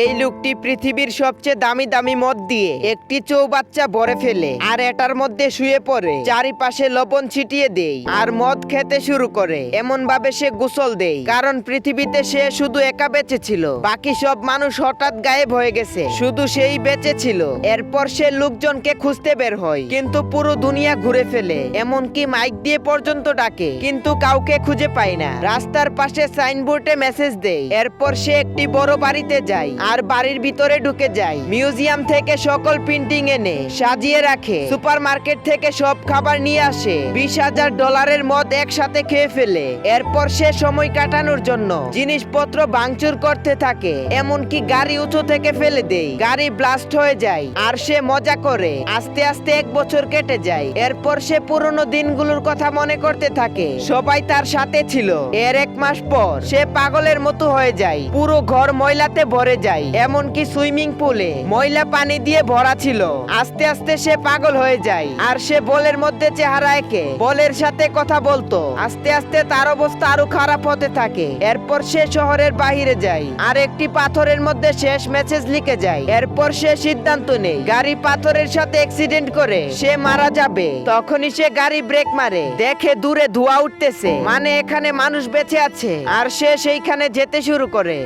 এই লোকটি পৃথিবীর সবচেয়ে দামি দামি মদ দিয়ে একটি চৌবাচ্চা ভরে ফেলে আর এটার মধ্যে শুয়ে পড়ে। চারিপাশে লবণ ছিটিয়ে দেই আর মদ খেতে শুরু করে। এমন ভাবে সে গোসল দেই কারণ পৃথিবীতে সে শুধু একা বেঁচে ছিল। বাকি সব মানুষ হঠাৎ গায়েব হয়ে গেছে। শুধু সেই বেঁচে ছিল। এরপর সে লোকজনকে খুঁজতে বের হয়। কিন্তু পুরো দুনিয়া ঘুরে ফেলে। এমনকি মাইক দিয়ে পর্যন্ত ডাকে। কিন্তু কাউকে খুঁজে পায় না। রাস্তার পাশে সাইনবোর্ডে মেসেজ দেয়। এরপর সে একটি বড় বাড়িতে যায়। আর বাড়ির ভিতরে ঢুকে যায় মিউজিয়াম থেকে সকল প্রিন্টিং এনে সাজিয়ে রাখে। সুপার মার্কেট থেকে সব খাবার নিয়ে আসে। বিশ হাজার ডলারের মদ একসাথে খেয়ে ফেলে। এরপর সে সময় কাটানোর জন্য জিনিসপত্র ভাঙচুর করতে থাকে। এমনকি গাড়ি উঁচু থেকে ফেলে দেয় গাড়ি ব্লাস্ট হয়ে যায় আর সে মজা করে। আস্তে আস্তে এক বছর কেটে যায়। এরপর সে পুরনো দিনগুলোর কথা মনে করতে থাকে। সবাই তার সাথে ছিল। এর এক মাস পর সে পাগলের মতো হয়ে যায়। পুরো ঘর ময়লাতে ভরে যায়। এমনকি সুইমিং পুলে ময়লা পানি দিয়ে ভরা ছিল। আস্তে আস্তে সে পাগল হয়ে যায়। আর সে বলের মধ্যে চেহারা একে। বলের সাথে কথা বলতো। আস্তে আস্তে তার অবস্থা আরও খারাপ হতে থাকে। এরপর সে শহরের বাইরে যায়। আর একটি পাথরের মধ্যে শেষ মেসেজ লিখে যায়। এরপর সে সিদ্ধান্ত নেই গাড়ি পাথরের সাথে অ্যাক্সিডেন্ট করে সে মারা যাবে। তখনই সে গাড়ি ব্রেক মারে। দেখে দূরে ধোঁয়া উঠতেছে। মানে এখানে মানুষ বেঁচে আছে। আর সে সেইখানে যেতে শুরু করে।